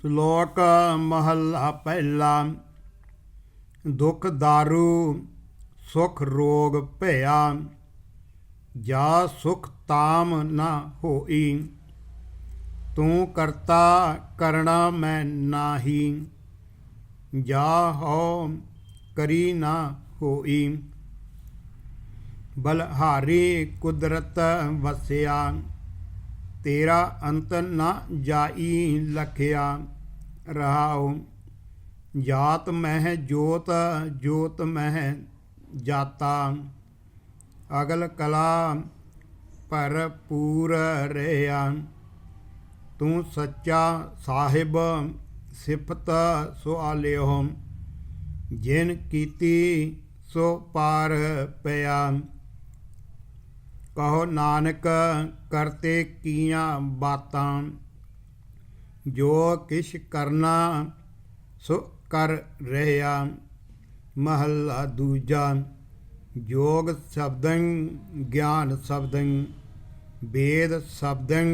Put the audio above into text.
ਸ਼ਲੋਕ ਮਹੱਲਾ ਪਹਿਲਾ, ਦੁਖ ਦਾਰੂ, ਸੁਖ ਰੋਗ ਭਇਆ, ਜਾ ਸੁਖ ਤਾਮ ਨਾ ਹੋਈ। ਤੂੰ ਕਰਤਾ ਕਰਣਾ ਮੈਂ ਨਾਹੀ, ਜਾ ਹੋ ਕਰੀ ਨਾ ਹੋਈ। ਬਲਹਾਰੀ ਕੁਦਰਤ ਵਸਿਆ ਤੇਰਾ ਅੰਤ ਨਾ ਜਾਈ ਲਖਿਆ ਰਹਾਉ। ਜਾਤ ਮਹਿ ਜੋਤ ਜੋਤ ਮਹਿ ਜਾਤਾ। ਅਗਲ ਕਲਾ ਭਰਪੂਰ ਰਿਆ। ਤੂੰ ਸੱਚਾ ਸਾਹਿਬ ਸਿਫਤ ਸੁਆਲਿਓ ਜਿਨ ਕੀਤੀ ਸੋ ਪਾਰ ਪਿਆ। ਕਹੋ ਨਾਨਕ, ਕਰਤੇ ਕੀਆਂ ਬਾਤਾਂ। ਜੋ ਕਿਛ ਕਰਨਾ, ਸੋ ਕਰ ਰਹਿਆ ਮਹੱਲਾ ਦੂਜਾ ਯੋਗ ਸ਼ਬਦੰ, ਗਿਆਨ ਸ਼ਬਦੰ, ਵੇਦ ਸ਼ਬਦੰ